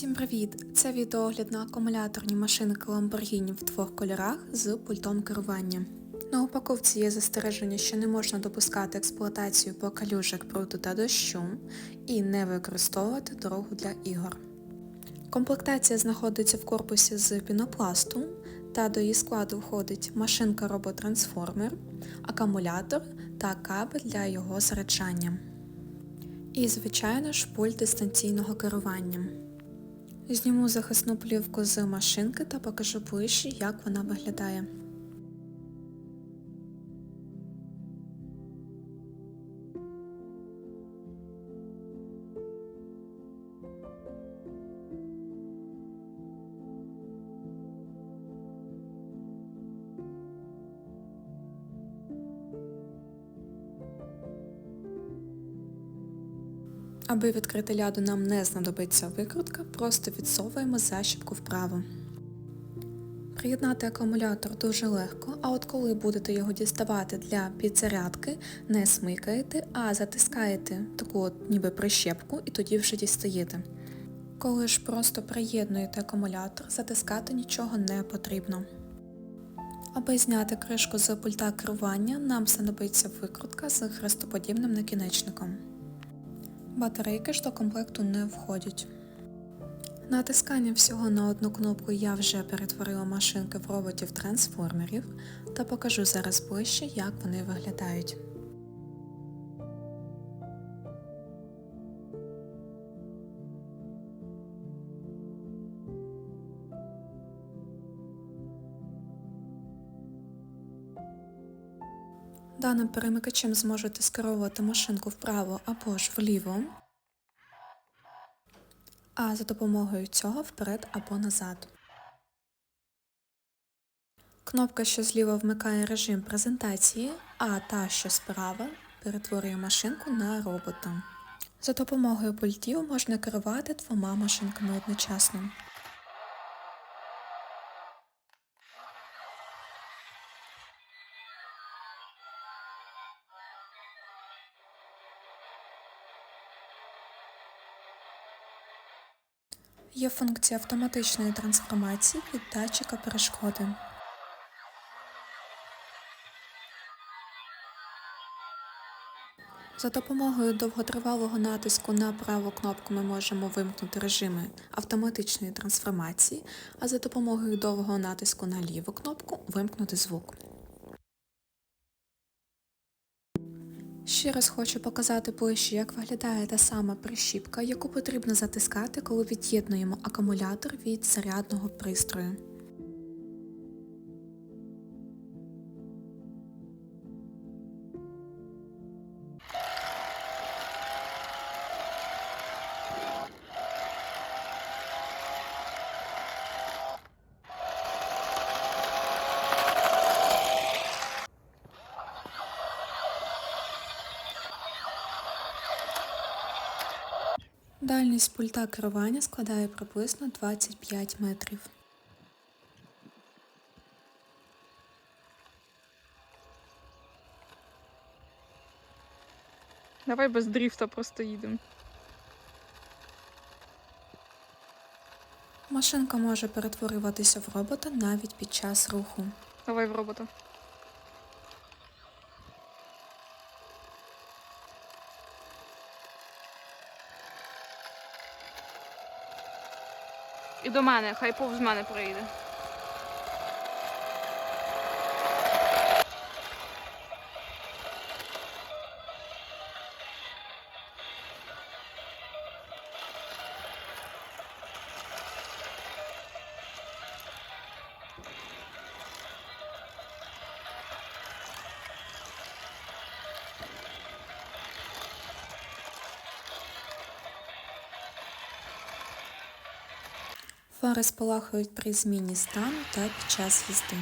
Всім привіт! Це відеогляд на акумуляторні машинки Lamborghini в двох кольорах з пультом керування. На упаковці є застереження, що не можна допускати експлуатацію по калюжах бруду та дощу і не використовувати дорогу для ігор. Комплектація знаходиться в корпусі з пінопласту та до її складу входить машинка робот-трансформер, акумулятор та кабель для його заряджання. І, звичайно ж, пульт дистанційного керування. Зніму захисну плівку з машинки та покажу ближче, як вона виглядає. Аби відкрити ляду нам не знадобиться викрутка, просто відсовуємо защіпку вправо. Приєднати акумулятор дуже легко, а от коли будете його діставати для підзарядки, не смикаєте, а затискаєте таку от ніби прищепку і тоді вже дістаєте. Коли ж просто приєднуєте акумулятор, затискати нічого не потрібно. Аби зняти кришку з пульта керування, нам знадобиться викрутка з хрестоподібним накінечником. Батарейки ж до комплекту не входять. Натискання всього на одну кнопку я вже перетворила машинки в роботів-трансформерів та покажу зараз ближче, як вони виглядають. Даним перемикачем зможете скеровувати машинку вправо або ж вліво, а за допомогою цього вперед або назад. Кнопка, що зліва вмикає режим презентації, а та, що справа, перетворює машинку на робота. За допомогою пультів можна керувати двома машинками одночасно. Є функція автоматичної трансформації від датчика перешкоди. За допомогою довготривалого натиску на праву кнопку ми можемо вимкнути режими автоматичної трансформації, а за допомогою довгого натиску на ліву кнопку вимкнути звук. Ще раз хочу показати ближче, як виглядає та сама прищіпка, яку потрібно затискати, коли від'єднуємо акумулятор від зарядного пристрою. Дальність пульта керування складає приблизно 25 метрів. Давай без дріфта просто їдемо. Машинка може перетворюватися в робота навіть під час руху. Давай в робота. І до мене, хай повз мене проїде. Фари спалахують при зміні стану та під час їзди.